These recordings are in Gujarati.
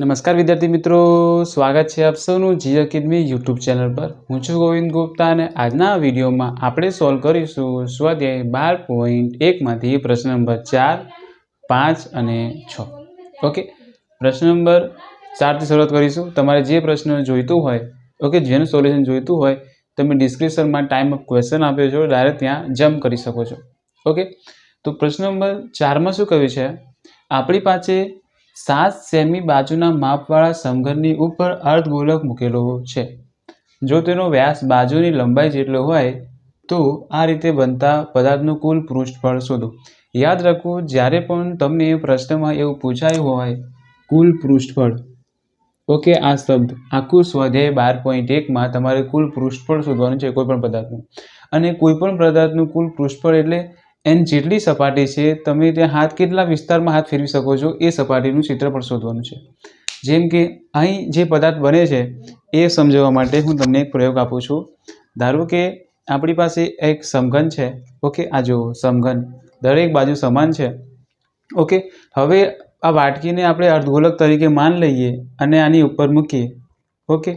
નમસ્કાર વિદ્યાર્થી મિત્રો, સ્વાગત છે આપ સૌનું જી અકેડમી યુટ્યુબ ચેનલ પર. હું છું ગોવિંદ ગુપ્તા અને આજના વિડીયોમાં આપણે સોલ્વ કરીશું સ્વાધ્યાય બાર પોઈન્ટ એકમાંથી પ્રશ્ન નંબર ચાર, પાંચ અને છ. ઓકે પ્રશ્ન નંબર ચારથી શરૂઆત કરીશું. તમારે જે પ્રશ્ન જોઈતું હોય ઓકે જેનું સોલ્યુશન જોઈતું હોય, તમે ડિસ્ક્રિપ્શનમાં ટાઈમ ઓફ ક્વેશ્ચન આપ્યો છો ડાયરેક્ટ ત્યાં જમ્પ કરી શકો છો. ઓકે તો પ્રશ્ન નંબર ચારમાં શું કહ્યું છે? આપણી પાસે સાત સેમી બાજુના માપવાળા સમઘનની ઉપર અર્ધગોલક મૂકેલો છે. જો તેનો વ્યાસ બાજુની લંબાઈ જેટલો હોય, તો આ રીતે બનતા પદાર્થનું કુલ પૃષ્ઠફળ શોધો. યાદ રાખવું જ્યારે પણ તમને પ્રશ્નમાં એવું પૂછાયું હોય, કુલ પૃષ્ઠફળ. ઓકે, આ શબ્દ. આખું સ્વાધ્યાય બાર પોઈન્ટ એકમાં તમારે કુલ પૃષ્ઠફળ શોધવાનું છે કોઈપણ પદાર્થનું. અને કોઈપણ પદાર્થનું કુલ પૃષ્ઠફળ એટલે એની જેટલી સપાટી છે, તમે ત્યાં હાથ કેટલા વિસ્તારમાં હાથ ફેરવી શકો છો, એ સપાટીનું ક્ષેત્રફળ શોધવાનું છે. જેમ કે, અહીં જે પદાર્થ બને છે, એ સમજાવવા માટે હું તમને એક પ્રયોગ આપું છું. ધારો કે, આપણી પાસે એક સમઘન છે, ઓકે, આ જુઓ, સમઘન, દરેક બાજુ સમાન છે. ઓકે, હવે આ વાટકીને આપણે અર્ધગોલક તરીકે માન લઈએ અને આની ઉપર મૂકીએ. ઓકે,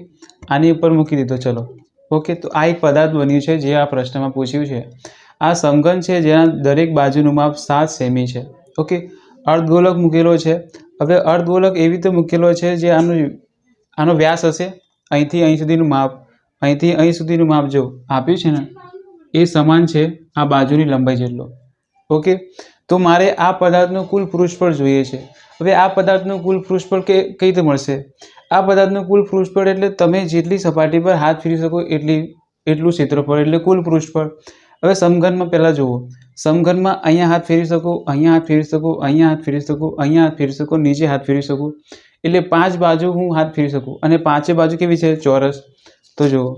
આની ઉપર મૂકી દીધો, ચલો. ઓકે, તો આ એક પદાર્થ બન્યું છે, જે આ પ્રશ્નમાં પૂછ્યું છે. આ સમઘન છે, જેના દરેક બાજુનું માપ સાત સેમી છે. ઓકે, અર્ધગોલક મૂકેલો છે. હવે અર્ધગોલક એવી રીતે મૂકેલો છે, જે આનો આનો વ્યાસ હશે. અહીંથી અહીં સુધીનું માપ, અહીંથી અહીં સુધીનું માપ જો આપ્યું છે ને, એ સમાન છે આ બાજુની લંબાઈ જેટલો. ઓકે, તો મારે આ પદાર્થનું કુલ પૃષ્ઠફળ જોઈએ છે. હવે આ પદાર્થનું કુલ પૃષ્ઠફળ કે, કઈ રીતે મળશે? આ પદાર્થનું કુલ પૃષ્ઠફળ એટલે તમે જેટલી સપાટી પર હાથ ફેરી શકો એટલી, એટલું ક્ષેત્રફળ એટલે કુલ પૃષ્ઠફળ હવે સમઘનમાં પહેલાં જુઓ. સમઘનમાં અહીંયા હાથ ફેરવી શકો, અહીંયા હાથ ફેરવી શકો, અહીંયા હાથ ફેરવી શકો, અહીંયા હાથ ફેરવી શકો, નીચે હાથ ફેરવી શકું. એટલે પાંચ બાજુ હું હાથ ફેરવી શકું. અને પાંચે બાજુ કેવી છે? ચોરસ. તો જુઓ.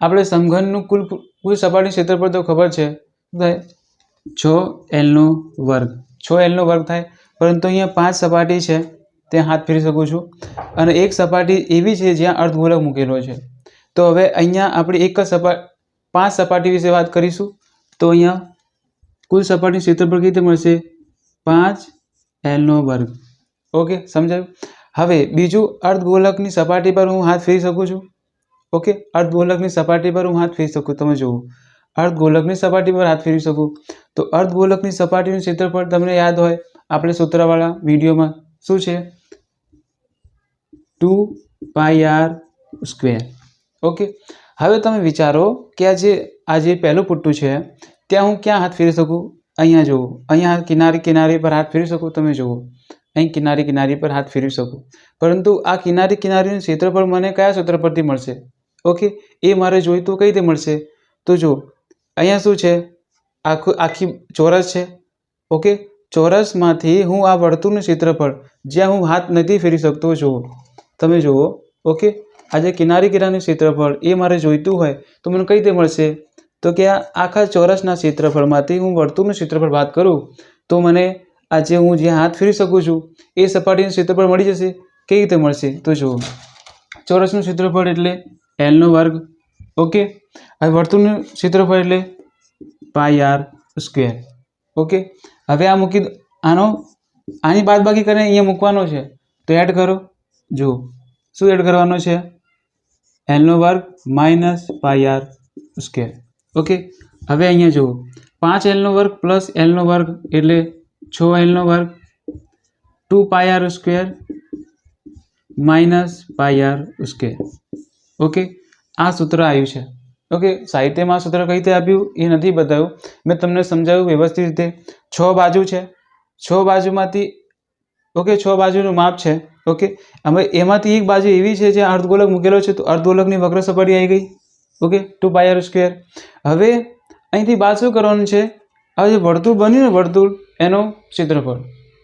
આપણે સમઘનનું કુલ કુલ સપાટી ક્ષેત્રફળ તો ખબર છે. થાય? છ એલનો વર્ગ. છ એલનો વર્ગ થાય. પરંતુ અહીંયા પાંચ સપાટી છે. ત્યાં હાથ ફેરી શકું છું. અને એક સપાટી એવી છે જ્યાં અર્ધગોળક મૂકેલો છે. તો હવે અહીંયા આપણે એક જ સપાટી પાંચ સપાટી વિશે વાત કરીશું, તો અહીંયા કુલ સપાટી ક્ષેત્રફળ કઈ રીતે મળશે? પાંચ એલનો વર્ગ. ઓકે, સમજાયું? હવે બીજું અર્ધગોલકની સપાટી પર હું હાથ ફેરી શકું છું? ઓકે, અર્ધગોલકની સપાટી પર હું હાથ ફેરી શકું, તમે જુઓ. અર્ધગોલકની સપાટી પર હાથ ફેરી શકું. તો અર્ધગોલકની સપાટીનું ક્ષેત્રફળ તમને યાદ હોય, આપણે સૂત્રવાળા વિડીયોમાં શું છે? Two pi r square. Okay હવે તમે વિચારો કે આ જે આ જે પહેલું પુટ્ટું છે, ત્યાં હું ક્યાં હાથ ફેરી શકું? અહીંયા જુઓ. અહીંયા કિનારી કિનારી પર હાથ ફેરી શકું? તમે જુઓ. અહીં કિનારી કિનારી પર હાથ ફેરવી શકું. પરંતુ આ કિનારી કિનારીનું ક્ષેત્રફળ મને કયા સૂત્ર પરથી મળશે? ઓકે? એ મારે જોઈતું કઈ રીતે મળશે? તો જો અહીંયા શું છે? આખું આખી ચોરસ છે. ઓકે? ચોરસમાંથી હું આ વર્તુળનું ક્ષેત્રફળ, જ્યાં હું હાથ નથી ફેરી શકતો, જુઓ. તમે જુઓ. ઓકે? આ જે કિનારી કિનારીનું ક્ષેત્રફળ એ મારે જોઈતું હોય તો મને કઈ રીતે મળશે? તો કે આ આખા ચોરસના ક્ષેત્રફળમાંથી હું વર્તુળનું ક્ષેત્રફળ વાત કરું, તો મને આજે હું જે હાથ ફેરી શકું છું, એ સપાટીનું ક્ષેત્રફળ મળી જશે? કેવી રીતે મળશે? તો જુઓ. ચોરસનું ક્ષેત્રફળ એટલે એલનો વર્ગ. ઓકે હવે વર્તુળનું ક્ષેત્રફળ એટલે પાય આર સ્ક્વેર ઓકે હવે આ મૂકી આનો, આની બાદબાકી કરીને અહીંયા મૂકવાનો છે. તો એડ કરો. જુઓ. શું એડ કરવાનો છે? એલનો વર્ગ minus pi r square okay હવે અહીંયા જુઓ. પાંચ એલનો વર્ગ પ્લસ એલનો વર્ગ એટલે છ એલનો વર્ગ two pi r square minus pi r square okay આ સૂત્ર આવ્યું છે. ઓકે સાહિત્યમાં સૂત્ર કઈ રીતે આપ્યું? એ નથી બતાવ્યું. મેં તમને સમજાવ્યું વ્યવસ્થિત રીતે. છ બાજુ છે. છ બાજુમાંથી ઓકે, છ બાજુનું માપ છે. ઓકે હવે એમાંથી એક બાજુ એવી છે જે અર્ધગોલક મૂકેલો છે, તો અર્ધગોલકની વક્ર સપાટી આવી ગઈ. ઓકે, ટુ પાયર સ્ક્વેર હવે અહીંથી બાદ શું કરવાનું છે? આ જે વર્તુળ બન્યું ને વર્તુળ, એનો ક્ષેત્રફળ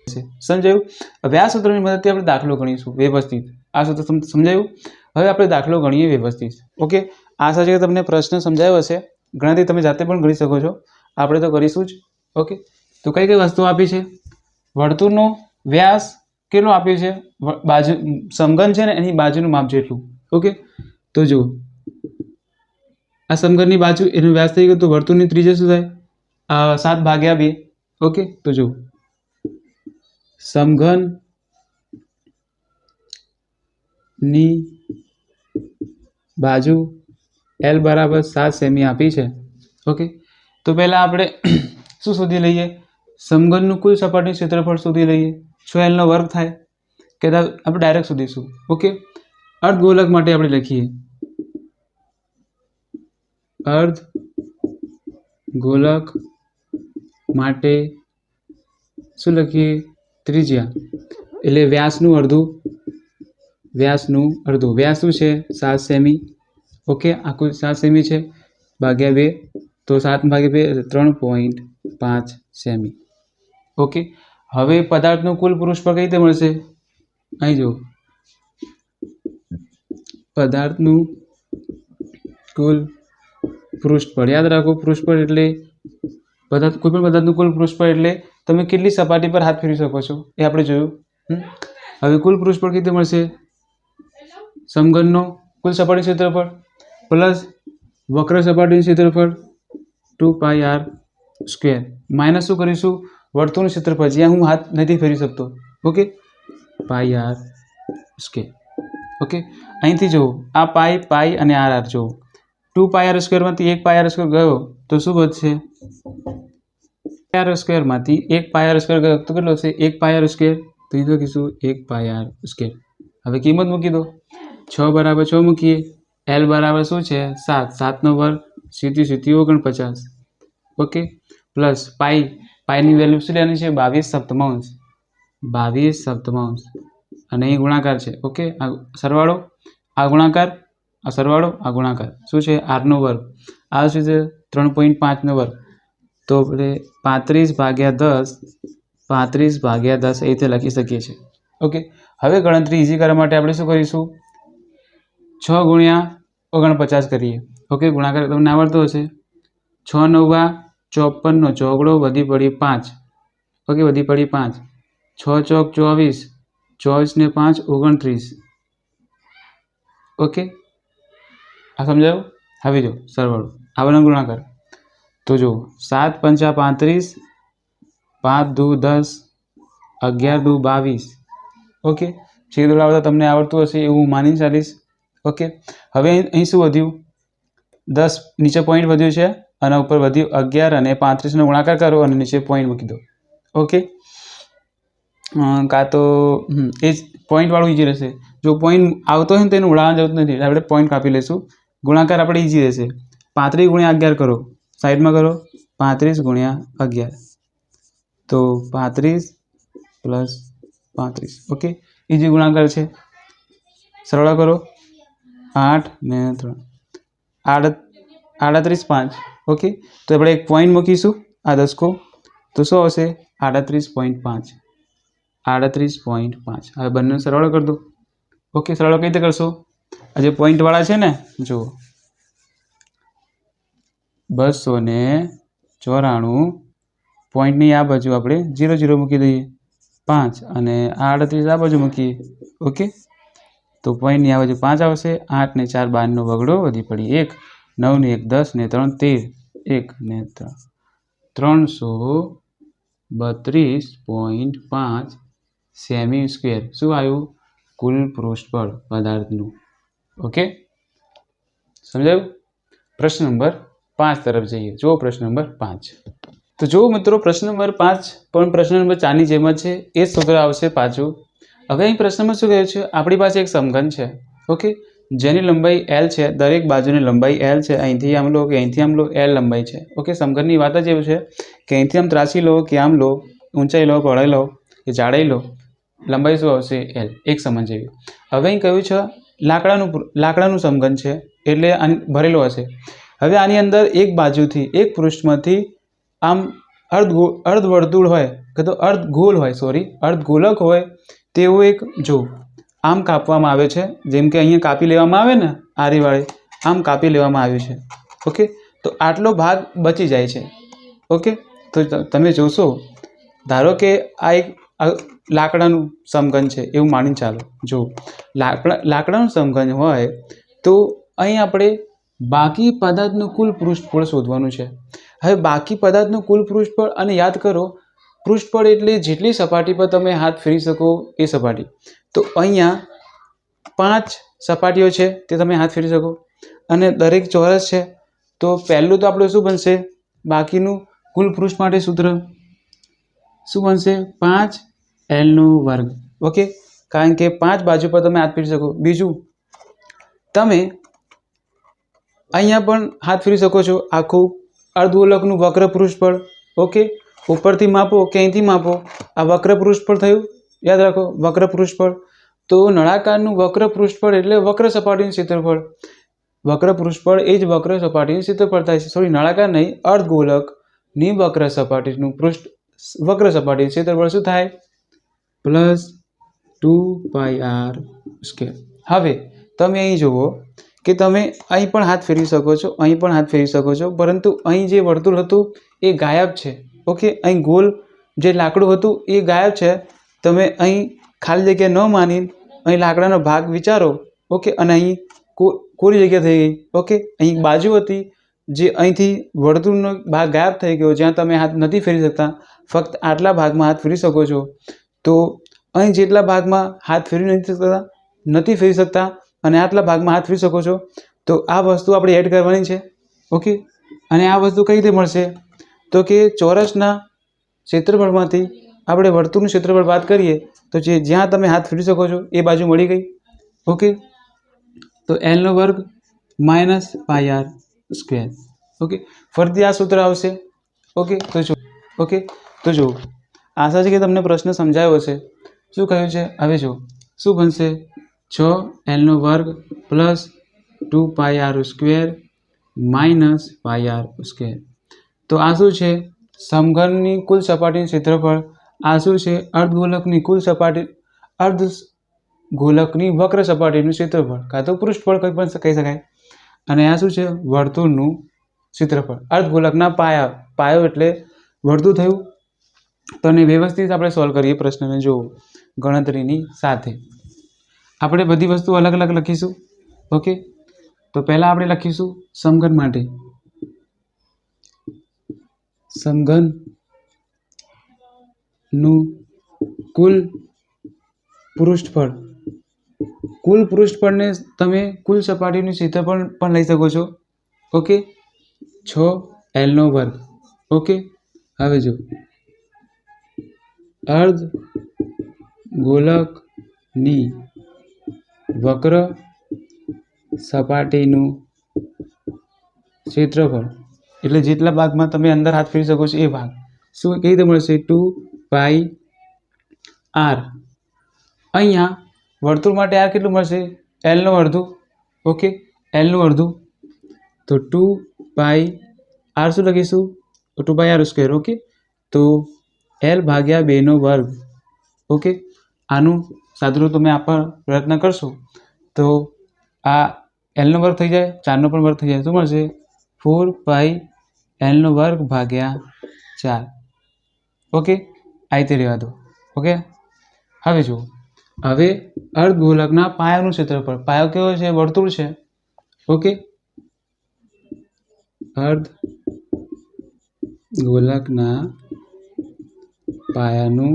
છે. સમજાયું? હવે આ સૂત્રની મદદથી આપણે દાખલો ગણીશું, વ્યવસ્થિત. આ સૂત્ર સમજાયું? હવે આપણે દાખલો ગણીએ વ્યવસ્થિત. ઓકે, આશા છે કે તમને પ્રશ્ન સમજાયો હશે. ગણતરી તમે જાતે પણ ગણી શકો છો. આપણે તો કરીશું જ. ઓકે, તો કઈ કઈ વસ્તુ આપી છે? વર્તુળનો વ્યાસ કેટલો આપ્યો છે? બાજુ, સમઘન છે ને, એની બાજુનું માપ જેટલું ઓકે? તો જુઓ. આ સમઘનની બાજુ, એનો વ્યાસ થઈ ગયો તો વર્તુળની ત્રિજ્યા શું થાય? સાત ભાગ્યા બે. ઓકે? તો જુઓ. સમઘનની બાજુ એલ બરાબર સાત સેમી આપી છે. ઓકે? તો પહેલાં આપણે શું શોધી લઈએ? સમઘનનું કુલ સપાટી ક્ષેત્રફળ શોધી લઈએ. છ એલનો વર્ગ થાય. કે આપણે ડાયરેક્ટ શોધીશું. ઓકે અર્ધગોલક માટે આપણે લખીએ. અર્ધ ગોલક માટે શું લખીએ? ત્રિજ્યા. એટલે વ્યાસનું અડધું વ્યાસનું અડધું. વ્યાસ શું છે? સાત સેમી. ઓકે આખું સાત સેમી છે. ભાગ્યા બે, તો સાત ભાગ્યા બે ત્રણ પોઈન્ટ પાંચ સેમી. ઓકે હવે પદાર્થનું કુલ પૃષ્ઠફળ કઈ રીતે મળશે? અહીં જુઓ. પદાર્થનું કુલ પૃષ્ઠફળ યાદ રાખો પૃષ્ઠફળ એટલે પદાર્થ, કોઈ પણ પદાર્થનું કુલ પૃષ્ઠફળ એટલે તમે કેટલી સપાટી પર હાથ ફેરવી શકો છો? એ આપણે જોયું? હવે કુલ પૃષ્ઠફળ કઈ રીતે મળશે? સમઘનનો કુલ સપાટી ક્ષેત્રફળ પ્લસ વક્ર સપાટીનું ક્ષેત્રફળ two pi r square. Minus શું કરીશું? વર્તુળનું ક્ષેત્રફળ જ્યાં હું હાથ નથી ફેરવી શકતો. Okay pi r square okay અહીંથી જુઓ. આ પાઈ પાઈ અને આર આર જુઓ. ટુ પાઈ આર સ્ક્વેરમાંથી એક પાઈ આર સ્ક્વેર ગયો. તો શું વધશે? આર સ્ક્વેરમાંથી એક પાઈ આર સ્ક્વેર ગયો. તો કેટલો છે એક પાઈ આર સ્ક્વેર તો એ લખીશું એક પાઈ આર સ્ક્વેર હવે કિંમત મૂકી દો. છ બરાબર છ મૂકીએ. એલ બરાબર શું છે? સાત. સાતનો વર્ગ સીધી સીધી ઓગણપચાસ. ઓકે પ્લસ પાઈ પાઈની વેલ્યુ શું લેવાની છે? બાવીસ સપ્તમાંશ. બાવીસ સપ્તમાંશ. અને અહીં ગુણાકાર છે. ઓકે આ સરવાળો, આ ગુણાકાર, આ સરવાળો, આ ગુણાકાર. શું છે? આરનો વર્ગ. આ શું છે? ત્રણ પોઈન્ટ પાંચનો વર્ગ. તો આપણે પાંત્રીસ ભાગ્યા દસ, પાંત્રીસ ભાગ્યા દસ એ રીતે લખી શકીએ છીએ. ઓકે હવે ગણતરી ઇઝી કરવા માટે આપણે શું કરીશું? છ ગુણ્યા ઓગણપચાસ કરીએ. ઓકે ગુણાકાર તમને આવડતો હશે. છ નવ્વા ચોપનનો ચોગડો વધી પડી પાંચ. ઓકે વધી પડી પાંચ. છ ચોક ચોવીસ. ચોવીસ ને પાંચ, ઓગણત્રીસ. ઓકે? આ સમજાયું? હવે જો સરવાળો. આવવાનો ગુણાકાર તો જુઓ, સાત પંચા પાંત્રીસ, પાંચ દુ દસ, અગિયાર દુ બાવીસ. ઓકે? છેદ ઉડાવતા તમને આવડતું હશે એવું માની ચાલીશ. ઓકે? હવે અહીં શું વધ્યું? દસ, નીચે પોઈન્ટ વધ્યું છે. અને ઉપર વધ્યું અગિયાર અને પાંત્રીસનો ગુણાકાર કરો અને નીચે પોઈન્ટ મૂકી દો. ઓકે કાં તો એ જ પોઈન્ટવાળું ઈજી રહેશે. જો પોઈન્ટ આવતો હોય ને તો એનું જવું જરૂર નથી. આપણે પોઈન્ટ કાપી લઈશું. ગુણાકાર આપણે ઈજી રહેશે. પાંત્રીસ ગુણ્યા અગિયાર કરો. સાઈડમાં કરો. પાંત્રીસ ગુણ્યા અગિયાર. તો પાંત્રીસ પ્લસ પાંત્રીસ. ઓકે ઈજી ગુણાકાર છે. સરળ કરો. આઠ ને ત્રણ. આડત, આડત્રીસ પાંચ. ઓકે? તો આપણે એક પોઈન્ટ મૂકીશું આ દસકો. તો શું આવશે? આડત્રીસ પોઈન્ટ પાંચ. આડત્રીસ પોઈન્ટ પાંચ. હવે બંને સરવાળો કરી દો. ઓકે, સરવાળો કઈ રીતે કરશો? આ જે પોઈન્ટવાળા છે ને, જુઓ. બસો ને ચોરાણું પોઈન્ટની આ બાજુ આપણે ઝીરો ઝીરો મૂકી દઈએ. પાંચ અને આડત્રીસ આ બાજુ મૂકીએ. ઓકે? તો પોઈન્ટની આ બાજુ પાંચ આવશે. આઠ ને ચાર બારનો બગડો વધી પડી એક. નવ ને એક દસ ને ત્રણ તેર. એક ને ત્રણ ત્રણસો બત્રીસ પોઈન્ટ પાંચ સેમી સ્ક્વેર શું આવ્યું? કુલ પૃષ્ઠફળ પદાર્થનું. ઓકે? સમજાયું? પ્રશ્ન નંબર પાંચ તરફ જઈએ. જુઓ પ્રશ્ન નંબર પાંચ. તો જુઓ મિત્રો, પ્રશ્ન નંબર પાંચ પણ પ્રશ્ન નંબર ચારની જેમ જ છે. એ જ સૂત્ર આવશે પાછું. હવે અહીં પ્રશ્નમાં શું કહ્યું છે? આપણી પાસે એક સમઘન છે. ઓકે? જેની લંબાઈ એલ છે, દરેક બાજુની લંબાઈ એલ છે. અહીંથી આમ લો કે અહીંથી આમ લો એલ લંબાઈ છે. ઓકે, સમઘનની વાત જ એવું છે કે અહીંથી આમ ત્રાસી લો કે આમ લો, ઊંચાઈ લો પહોળાઈ લો, કે જાડાઈ લો, લંબાઈ શું આવશે એલ એક સમાન જેવી. હવે અહીં કહ્યું છે, લાકડાનું લાકડાનું સમઘન છે, એટલે ભરેલો હશે. હવે આની અંદર એક બાજુથી, એક પૃષ્ઠમાંથી આમ અર્ધ અર્ધવર્તુળ હોય, કે તો અર્ધ ગોલ હોય સોરી અર્ધ ગોલક હોય, તેવું એક જો આમ કાપવામાં આવે છે. જેમ કે અહીંયા કાપી લેવામાં આવે ને આરીવાળી, આમ કાપી લેવામાં આવ્યું છે. ઓકે? તો આટલો ભાગ બચી જાય છે. ઓકે? તો તમે જોશો, ધારો કે આ એક લાકડાનું સમઘન છે, એવું માની ચાલો. જો, લાકડા, લાકડાનું સમઘન હોય, તો અહીં આપણે બાકી પદાર્થનું કુલ પૃષ્ઠફળ શોધવાનું છે. હવે બાકી પદાર્થનું કુલ પૃષ્ઠફળ, અને યાદ કરો, પૃષ્ઠફળ એટલે જેટલી સપાટી પર તમે હાથ ફેરી શકો એ સપાટી. તો અહીંયા પાંચ સપાટીઓ છે, તે તમે હાથ ફેરી શકો. અને દરેક ચોરસ છે, તો પહેલું તો આપણું શું બનશે? બાકીનું કુલ પૃષ્ઠ માટે સૂત્ર. શું બનશે? પાંચ એલનો વર્ગ. ઓકે? કારણ કે પાંચ બાજુ પર તમે હાથ ફેરી શકો. બીજું, તમે અહીંયા પણ હાથ ફેરી શકો છો આખું અર્ધગોલકનું વક્ર પૃષ્ઠફળ ઓકે? ઉપરથી માપો કે અહીંથી માપો. આ વક્ર પૃષ્ઠફળ થયું? યાદ રાખો, વક્ર પૃષ્ઠફળ તો નળાકારનું વક્ર પૃષ્ઠફળ એટલે વક્ર સપાટીનું ક્ષેત્રફળ વક્ર પૃષ્ઠફળ એ જ વક્ર સપાટીનું ક્ષેત્રફળ થાય છે. સોરી નળાકાર નહીં, અર્ધગોલકની વક્ર સપાટીનું પૃષ્ઠ, વક્ર સપાટીનું ક્ષેત્રફળ શું થાય? Plus two pi r square હવે, તમે અહીં જુઓ કે તમે અહીં પણ હાથ ફેરવી શકો છો, અહીં પણ હાથ ફેરવી શકો છો, પરંતુ અહીં જે વર્તુળ હતું એ ગાયબ છે. ઓકે અહીં ગોલ જે લાકડું હતું એ ગાયબ છે. તમે અહીં ખાલી જગ્યા ન માની, અહીં લાકડાનો ભાગ વિચારો, ઓકે? અને અહીં કોરી જગ્યા થઈ ગઈ, ઓકે? અહીં બાજુ હતી, જે અહીંથી વર્તુળનો ભાગ ગાયબ થઈ ગયો, જ્યાં તમે હાથ નથી ફેરી શકતા. ફક્ત આટલા ભાગમાં હાથ ફેરી શકો છો. તો અહીં જેટલા ભાગમાં હાથ ફેરી નથી શકતા, નથી ફેરી શકતા, અને આટલા ભાગમાં હાથ ફેરી શકો છો, તો આ વસ્તુ આપણે એડ કરવાની છે, ઓકે? અને આ વસ્તુ કઈ રીતે મળશે? તો કે ચોરસના ક્ષેત્રફળમાંથી આપણે વર્તુળનું ક્ષેત્રફળ વાત કરીએ, તો જે જ્યાં તમે હાથ ફેરવી શકો છો, એ બાજુ મળી ગઈ. ઓકે તો એલનો વર્ગ minus pi r square okay ફરીથી આ સૂત્ર આવશે. ઓકે તો જો ઓકે તો જુઓ આશા છે કે તમને પ્રશ્ન સમજાયો હશે. શું કહ્યું છે? હવે જો, શું બનશે? છ એલનો વર્ગ plus two pi R square minus pi R square તો આ શું છે? સમઘનની કુલ સપાટીનું ક્ષેત્રફળ આ શું છે? અર્ધગોલકની કુલ સપાટી, અર્ધ ગોલકની વક્ર સપાટીનું ક્ષેત્રફળ, કાં તો પૃષ્ઠફળ કંઈ પણ કહી શકાય. અને આ શું છે? વર્તુળનું ક્ષેત્રફળ. અર્ધગોલકના પાયા, પાયો એટલે વર્તુળ થયું. તો એને વ્યવસ્થિત આપણે સોલ્વ કરીએ પ્રશ્નને જુઓ ગણતરીની સાથે. આપણે બધી વસ્તુ અલગ અલગ લખીશું, ઓકે? તો પહેલાં આપણે લખીશું સમઘન માટે. સમઘન નું કુલ પૃષ્ઠફળ. કુલ પૃષ્ઠફળને તમે કુલ સપાટીનું ક્ષેત્રફળ પણ લઈ શકો છો. ઓકે છ એલનો વર્ગ. ઓકે હવે જો અર્ધ ગોલકની વક્ર સપાટીનું ક્ષેત્રફળ. એટલે જેટલા ભાગમાં તમે અંદર હાથ ફેરી શકો છો એ ભાગ. શું કેવી રીતે મળશે? Two pi R. અહીંયા વર્તુળ માટે આર કેટલું મળશે? એલનું અડધું. ઓકે એલનું અડધું. તો ટુ પાઈ આર શું લખીશું? Two by R square okay તો એલ ભાગ્યા બેનો વર્ગ ઓકે આનું સાદુરૂપ તમે આપવા પ્રયત્ન કરશો. તો આ એલનો વર્ગ થઈ જાય ચારનો પણ વર્ગ થઈ જાય. શું મળશે? ફોર પાઈ એલનો વર્ગ ભાગ્યા ચાર ઓકે આ રીતે રહેવા દો ઓકે હવે જુઓ. હવે અર્ધગોલકના પાયાનું ક્ષેત્રફળ. પાયો કેવો છે? વર્તુળ છે. ઓકે અર્ધ ગોલકના પાયાનું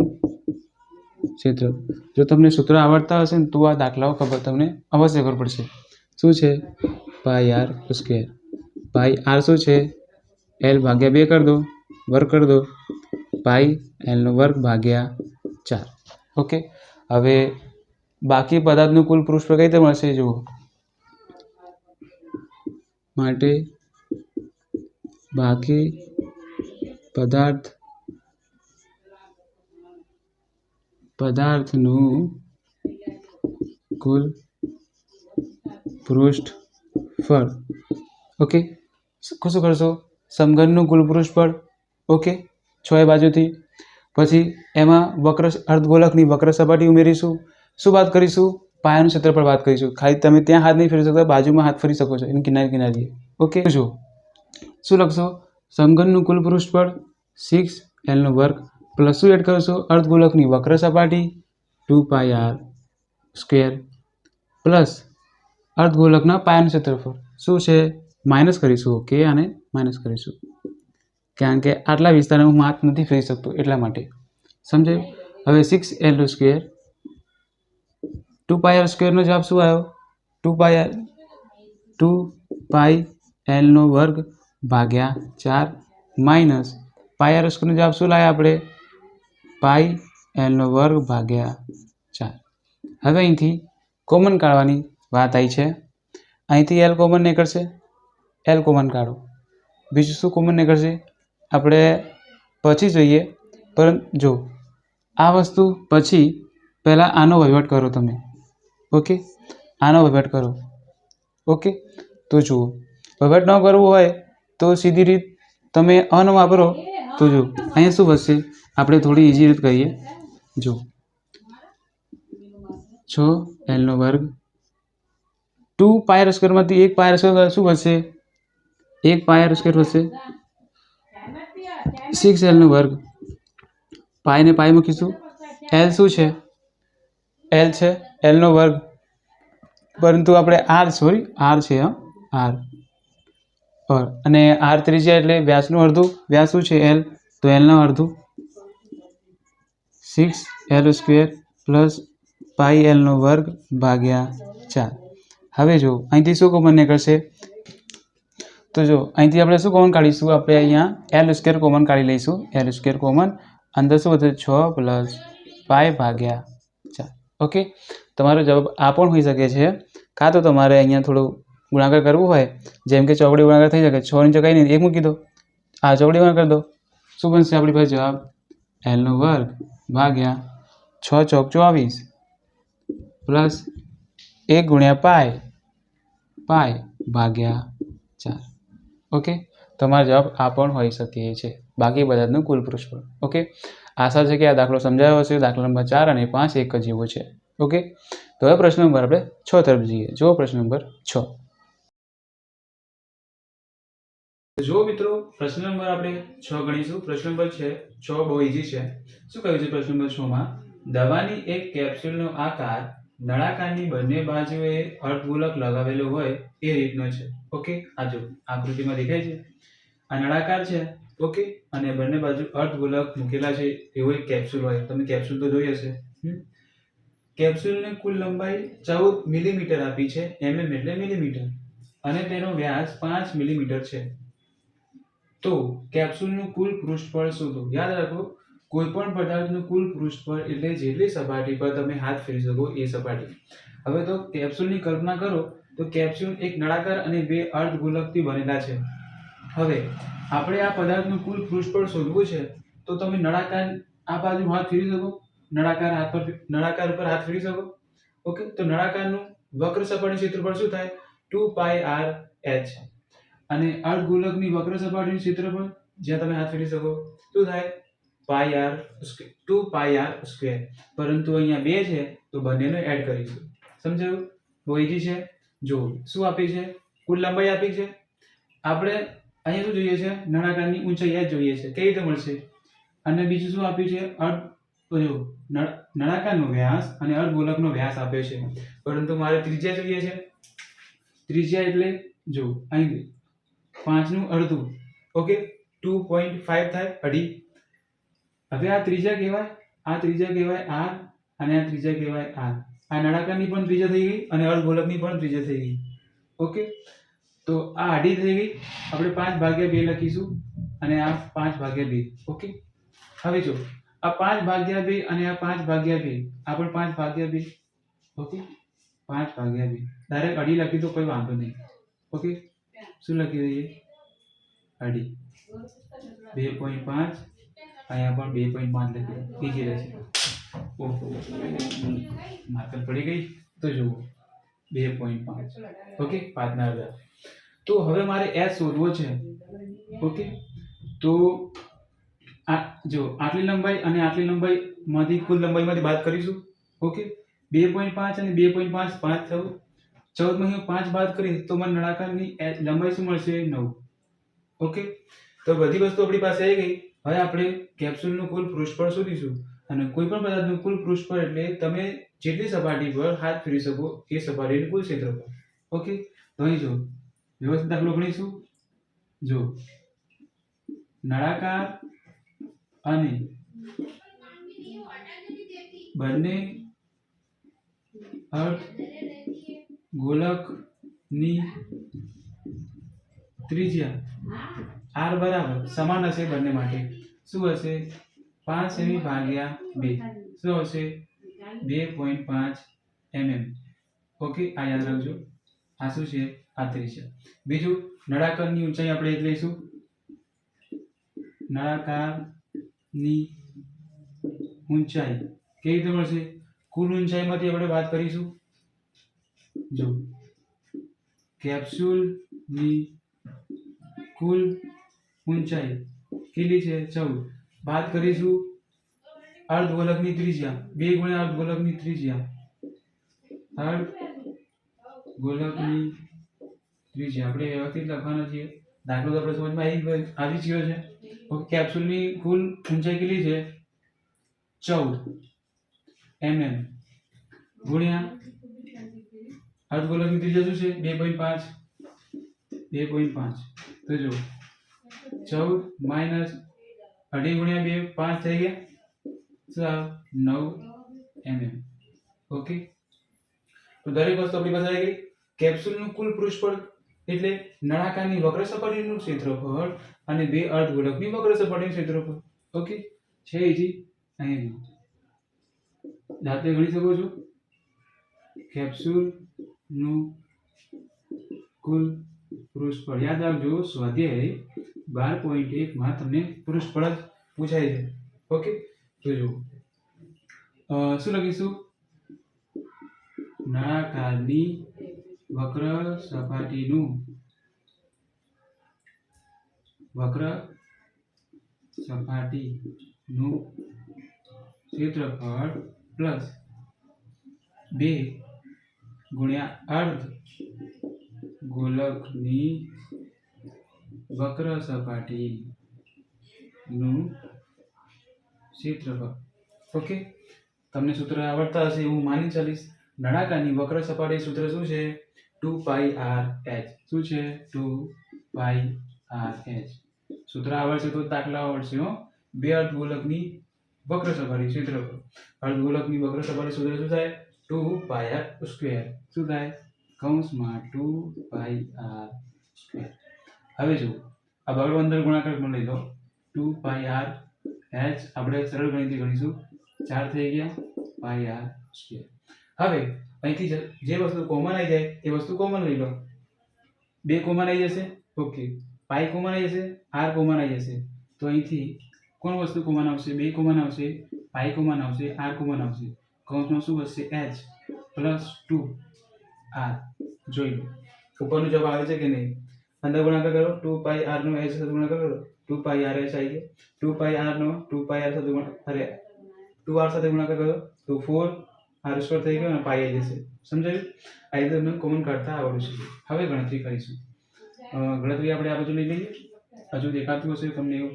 ક્ષેત્ર. જો તમને સૂત્ર આવડતા હશે ને, તો આ દાખલાઓ ખબર તમને અવશ્ય ખબર પડશે. શું છે? Pi R square. Pi R શું છે? એલ ભાગ્યા બે કરી દો. વર્ગ કરી દો. પાઈ એલનો વર્ગ ભાગ્યા ચાર. ઓકે? હવે બાકી પદાર્થનું કુલ પૃષ્ઠ કઈ રીતે મળશે જુઓ. માટે બાકી પદાર્થ પદાર્થનું કુલ પૃષ્ઠફળ ઓકે? શું કરશો? સમઘનનું કુલ પૃષ્ઠફળ ઓકે? છ એ બાજુથી. પછી એમાં વક્ર, અર્ધગોલકની વક્ર સપાટી ઉમેરીશું. શું વાત કરીશું? પાયાનું ક્ષેત્રફળ વાત કરીશું. ખાલી તમે ત્યાં હાથ નહીં ફેરી શકતા, બાજુમાં હાથ ફરી શકો છો, એની કિનારી કિનારીએ. ઓકે? જો શું લખશો? સંગનનું કુલ પૃષ્ઠફળ સિક્સ એલનો વર્ગ પ્લસ શું એડ કરશો? અર્ધગોલકની વક્ર સપાટી two pi R square plus અર્ધગોલકના પાયાનું ક્ષેત્રફળ. શું છે? માઇનસ કરીશું. ઓકે? આને માઇનસ કરીશું. કારણ કે આટલા વિસ્તારમાં હું હાથ નથી ફેરી શકતો એટલા માટે. સમજાયું હવે six L square two pi R સ્ક્વેરનો જવાબ શું આવ્યો? ટુ પાય ટુ પાય એલનો વર્ગ ભાગ્યા ચાર માઇનસ પાય આર સ્ક્વેરનો જવાબ શું લાવ્યા આપણે? પાય એલનો વર્ગ ભાગ્યા ચાર. હવે અહીંથી કોમન કાઢવાની વાત આવી છે. અહીંથી એલ કોમન નીકળશે. એલ કોમન કાઢો. બીજું શું કોમન નીકળશે? આપણે પછી જોઈએ. પરંતુ જો, આ વસ્તુ પછી પહેલાં આનો વહીવટ કરો તમે. ઓકે? આનો વહીવટ કરો. ઓકે? તો જુઓ. વહીવટ ન કરવું હોય તો સીધી રીત તમે અન વાપરો તો જો અહીંયા શું વધશે? આપણે થોડી ઇઝી રીત કરીએ જો છ એલનો વર્ગ. ટુ પાયર સ્ક્વેરમાંથી એક પાયર સ્ક્વેર શું વધશે? એક પાયર સ્ક્વેર વધશે. સિક્સ એલનો વર્ગ. પાયને પાય મૂકીશું. એલ શું છે? એલ છે. એલનો વર્ગ. પરંતુ આપણે આર સોરી આર છે, હા. આર પર અને આર ત્રિજ્યા એટલે વ્યાસનું અડધું. વ્યાસ શું છે? એલ તો એલનું અડધું. Six L square plus pi એલનો વર્ગ ભાગ્યા ચાર. હવે જો, અહીંથી શું કોમન નીકળશે? તો જો, અહીંથી આપણે શું કોમન કાઢીશું? આપણે અહીંયા એલ સ્કેર કોમન કાઢી લઈશું. એલ સ્કેર કોમન અંદર શું વધે છ પ્લસ પાય ભાગ્યા ચાર. ઓકે તમારો જવાબ આ પણ હોઈ શકે છે. કાં તો તમારે અહીંયા થોડું ગુણાકાર કરવું હોય. જેમ કે ચોકડી ગુણાકાર થઈ શકે. છની જગ્યાએ નહીં. એક મૂકી દો. આ ચોકડી ગુણાકાર દો. શું બનશે આપણી પાસે જવાબ? એલનો વર્ગ ભાગ્યા છ ચોક ચોવીસ પ્લસ એક ગુણ્યા પાય. પાય ભાગ્યા ચાર. ઓકે? તમારો જવાબ આ પણ હોઈ શકે છે. બાકી બધાનું કુલ પૃષ્ઠફળ ઓકે? આશા છે કે આ દાખલો સમજાયો હશે. દાખલા નંબર ચાર અને પાંચ એક જ જેવો છે. ઓકે? તો હવે પ્રશ્ન નંબર આપણે છ તરફ જઈએ. જુઓ પ્રશ્ન નંબર છ. જો મિત્રો, પ્રશ્ન નંબર આપણે છ ગણીશું. પ્રશ્ન નંબર છે, છ બહુ ઇઝી છે. શું કહ્યું છે પ્રશ્ન નંબર છ માં? દવાની એક કેપ્સ્યુલનો આકાર નળાકારની બંને બાજુએ અર્ધગોલક લગાવેલો હોય એ રીતનો છે. ઓકે આ જો આકૃતિમાં દેખાય છે. આ નળાકાર છે. ઓકે અને બંને બાજુ અર્ધગોલક મૂકેલા છે. એવો એક કેપ્સ્યુલ હોય. તમે કેપ્સ્યુલ તો જોઈ હશે. કેપ્સ્યુલને કુલ લંબાઈ ચૌદ મિલીમીટર આપી છે. એમએમ એટલે મિલીમીટર અને તેનો વ્યાસ પાંચ મિલીમીટર છે. તો કેપ્સ્યુલનું કુલ પૃષ્ઠફળ શોધો યાદ રાખો કોઈ પણ પદાર્થનું કુલ પૃષ્ઠફળ એટલે જેટલી સપાટી પર તમે હાથ ફેરી શકો એ સપાટી. હવે તો કેપ્સ્યુલની કલ્પના કરો. તો કેપ્સ્યુલ એક નળાકાર અને બે અર્ધ ગોલકથી બનેલા છે. હવે, આપણે આ પદાર્થનું કુલ પૃષ્ઠફળ શોધવું છે, તો તમે નળાકાર આ બાજુ હાથ ફેરી શકો, નળાકાર હાથ પર નળાકાર ઉપર હાથ ફેરી શકો. ઓકે, તો નળાકારનું વક્ર સપાટી ક્ષેત્રફળ શું થાય? Two pi R H. અને અર્ધ ગોલકની વક્ર સપાટીનું ક્ષેત્રફળ, જ્યાં તમે હાથ ફેરી શકો, શું થાય? Pi R two pi R square. પરંતુ અહીંયા બે છે, તો બંનેને એડ કરીશું. સમજાયું? બહુ easy છે જો શું આપી છે? કુલ લંબાઈ આપી છે? આપણે અહીંયા શું જોઈએ છે? નળાકારની ઊંચાઈ જ જોઈએ છે. કઈ રીતે મળશે? અને બીજું શું આપ્યું છે? અર્ધ જો નળ- નળાકારનો વ્યાસ અને અર્ધગોલકનો વ્યાસ આપ્યો છે. પરંતુ મારે ત્રિજ્યા જોઈએ છે. ત્રિજ્યા એટલે, જો, અહીં પાંચનું અડધું. ઓકે? ટુ પોઈન્ટ ફાઈવ થાય અઢી. હવે આ ત્રીજા કહેવાય, આ ત્રીજા કહેવાય આર અને આ ત્રીજા કહેવાય આર. આ નળાકારની પણ ત્રીજા થઈ ગઈ અને અર્ધગોલકની પણ ત્રીજા થઈ ગઈ. ઓકે તો આ આડી થઈ ગઈ. આપણે પાંચ ભાગ્યા બે લખીશું અને આ પાંચ ભાગ્યા બે. ઓકે હવે જો, આ પાંચ ભાગ્યા બે અને આ પાંચ ભાગ્યા બે. આ પણ પાંચ ભાગ્યા બે. ઓકે પાંચ ભાગ્યા બે. ડાયરેક્ટ અઢી લખી તો કોઈ વાંધો નહીં. ઓકે શું લખી દઈએ? અઢી. બે પોઈન્ટ પાંચ. અહીંયા પણ બે પોઈન્ટ પાંચ લખી બીજી રહેશે. માર્કર પડી ગઈ? તો જુઓ, બે પોઈન્ટ પાંચ. ઓકે, પાંચના હજાર. તો હવે મારે એસ શોધવો છે. ઓકે? તો આ જો આટલી લંબાઈ અને આટલી લંબાઈ માંથી કુલ લંબાઈમાંથી બાદ કરીશું. ઓકે? બે પોઈન્ટ પાંચ અને બે પોઈન્ટ પાંચ પાંચ થયું. ચૌદમાં હું પાંચ બાદ કરીશ, તો મને નળાકારની લંબાઈ શું મળશે? નવ. ઓકે? તો બધી વસ્તુ આપણી પાસે આવી ગઈ. હવે આપણે કેપ્સ્યુલનું કુલ પૃષ્ઠફળ શોધીશું. અને કોઈ પણ પદાર્થનું કુલ પૃષ્ઠફળ એટલે તમે જેટલી સપાટી પર હાથ ફેરી શકો એ સપાટીનું કુલ ક્ષેત્રફળ. ઓકે? તો અહીં જો વ્યવસ્થિત દાખલો ગણીશું જો. નળાકાર અને બંને અર્ધ ગોલકની ત્રિજ્યા આર બરાબર સમાન હશે બંને માટે. શું હશે? પાંચ સેમી ભાગ્યા બે. શું હશે બે પોઈન્ટ પાંચ એમએમ. ઓકે, આ યાદ રાખજો. આ શું છે? આ છે. બીજું, નળાકારની ઊંચાઈ આપણે એક લઈશું. નળાકારની ઊંચાઈ કેવી રીતે મળશે? કુલ ઊંચાઈમાંથી આપણે વાત કરીશું. જો, કેપ્સ્યુલની કુલ ઊંચાઈ કેટલી છે? ચૌદ. વાત કરીશું અર્ધગોલકની ત્રિજ્યા. બે ગુણ્યા અર્ધગોલકની ત્રિજ્યા. અર્ધગોલકની ત્રિજ્યા. આપણે વ્યવસ્થિત લખવાના છીએ? દાખલો તો આપણે સમજમાં આવી ગયો છે. કેપ્સ્યુલની કુલ ઊંચાઈ કેટલી છે? ચૌદ. એમએમ. ગુણ્યા અર્ધગોલકની ત્રિજ્યા શું છે? બે પોઈન્ટ પાંચ. બે પોઈન્ટ પાંચ. તો જો ચૌદ માઇનસ અઢી ગુણ્યા બે, પાંચ થઈ ગયા. નવ એમએમ. ઓકે? તો દરેક વસ્તુ આપણી પાસે આવી ગઈ. કેપ્સ્યુલનું કુલ પૃષ્ઠફળ એટલે નળાકારની વક્ર સપાટીનું ક્ષેત્રફળ અને બે અર્ધગોળકની વક્ર સપાટીનું ક્ષેત્રફળ. ઓકે? છે ઇજી અહીં જાતે ગણી શકો છો. કેપ્સ્યુલનું કુલ પૃષ્ઠફળ યાદ રાખજો, સ્વાધ્યાય બાર પોઈન્ટ એકમાં તમને પૃષ્ઠફળ જ પૂછાય છે. ઓકે જોજો શું લખીશું? નળાકારની વક્ર સપાટીનું વક્ર સપાટીનું ક્ષેત્રફળ પ્લસ બે ગુણ્યા અર્ધ ગોલકની વક્ર સપાટીનું ક્ષેત્રફળ. ઓકે? તમને સૂત્ર આવડતા હશે, હું માની ચાલીશ. નળાકારની વક્ર સપાટી સૂત્ર શું છે? Two pi R H. શું છે? Two pi R H. સૂત્ર આવડશે તો દાખલા આવડશે, હો. બે અર્ધગોલકની વક્ર સપાટી ક્ષેત્રફળ. અર્ધગોલકની વક્ર સપાટી સૂત્ર શું થાય? Two pi R square. શું થાય? કૌંસમાં ટુ પાઈ આર સ્ક્વેર. હવે જુઓ, આ બગડો અંદર ગુણાકાર પણ લઈ લો ટુ પાઈ આર એચ, આપણે સરળ ગણિતથી ગણીશું. ચાર થઈ ગયા, પાઈ આર સ્ક્વેર. હવે, અહીંથી જ- જે વસ્તુ કોમન આવી જાય, એ વસ્તુ કોમન લઈ લો. બે કોમન આવી જશે ઓકે પાઈ કોમન આવી જશે, આર કોમન આવી જશે. તો અહીંથી કોણ વસ્તુ કોમન આવશે? બે કોમન આવશે, પાઈ કોમન આવશે, આર કોમન આવશે. કૌંસમાં શું વધશે? H plus two. આર જોઈ લો. ઉપરનો જવાબ આવે છે કે નહીં? અંદર ગુણાકાર કરો, ટુ પાઈ આર નો એચ સાથે ગુણાકાર કરો. ટુ પાઈ આર એચ આવી ગયો. ટુ પાઈ આર નો, ટુ પાઈ આર સાથે ગુણાકાર, અરે, ટુ આર સાથે ગુણાકાર કરો. તો ફોર આર સ્ક્વેર થઈ ગયો અને પાઈ આવી જશે. સમજાયું? આ રીતે તમને કોમન કાઢતા આવડે છે. હવે ગણતરી કરીશું. ગણતરી આપણે આ બાજુ લઈ લઈએ. હજુ દેખાતું હશે, તમને એવું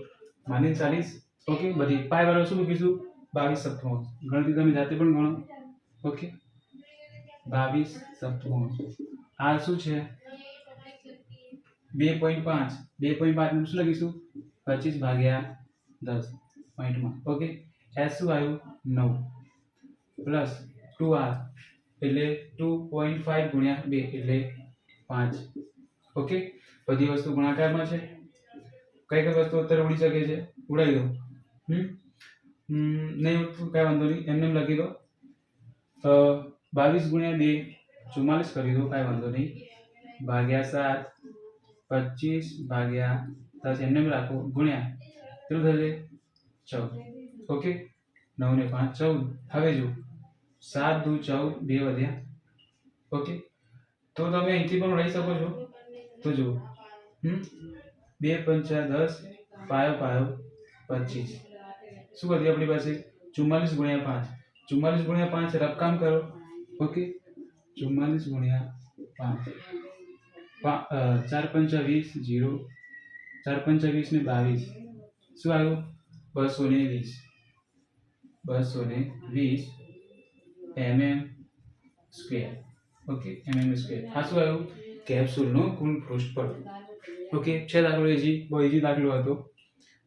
માની ચાલીસ. ઓકે, બધી પાય વાળો શું મૂકીશું? બાવીસ સપ્તમાંશ ગણતરી તમે જાતે પણ ગણો. ઓકે? બાવીસ સપ્તમાંશ આ શું છે? બે પોઈન્ટ પાંચ. બે પોઈન્ટ પાંચ શું લખીશું? પચીસ ભાગ્યા દસ પોઈન્ટમાં. ઓકે? એસ શું આવ્યું? નવ. પ્લસ ટુ આર એટલે ટુ પોઈન્ટ ફાઈવ ગુણ્યા બે એટલે પાંચ. ઓકે? બધી વસ્તુ ગુણાકારમાં છે. કઈ કઈ વસ્તુ અત્યારે ઉડી શકે છે? ઉડાવી દો. હમ? નહીં કાંઈ વાંધો નહીં. એમને એમ લખી દો. બાવીસ ગુણ્યા બે ચુમ્માલીસ કરી દો કાંઈ વાંધો નહીં ભાગ્યા સાત પચીસ ભાગ્યા દસ એમને એમ રાખો ગુણ્યા કેટલું થશે ચૌદ ઓકે નવ ને પાંચ ચૌદ હવે જો સાત દુ ચૌદ બે વધ્યા ઓકે તો તમે અહીંથી પણ લઈ શકો છો તો જુઓ હમ બે પંચા દસ પાયો પાયો પચીસ શું વધ્યું આપણી પાસે ચુમ્માલીસ ગુણ્યા પાંચ ચુમ્માલીસ ગુણ્યા પાંચ રફકામ કરો ઓકે. ચુમ્માલીસ ગુણ્યા પાંચ. ચાર પંચા વીસ જીરો ચાર પંચા વીસ ને બાવીસ. શું આવ્યું? બસો ને વીસ. બસો ને વીસ mm square. Okay, mm square. આ શું આવ્યું? કેપ્સ્યુલનો કુલ પૃષ્ઠફળ. ઓકે, છે દાખલો એજી બહુ ઇઝી દાખલો હતો.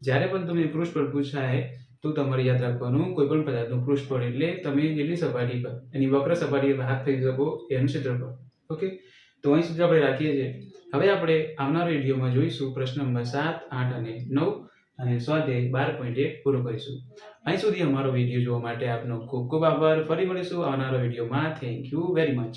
જ્યારે પણ તમને પૃષ્ઠફળ પૂછાય તો તમારે યાદ રાખવાનું કોઈ પણ પદાર્થનું પૃષ્ઠફળ એટલે તમે જેટલી સપાટી પર, એની વક્ર સપાટી હાથ થઈ શકો એનું ક્ષેત્રફળ. ઓકે તો અહીં સુધી આપણે રાખીએ છીએ. હવે આપણે આવનાર વિડીયોમાં જોઈશું પ્રશ્ન નંબર સાત, આઠ અને નવ અને સ્વાધ્યાય બાર પોઈન્ટ એક પૂરો કરીશું. અહીં સુધી અમારો વીડિયો જોવા માટે આપનો ખૂબ ખૂબ આભાર. ફરી મળીશું આવનારા વિડીયોમાં. Thank you very much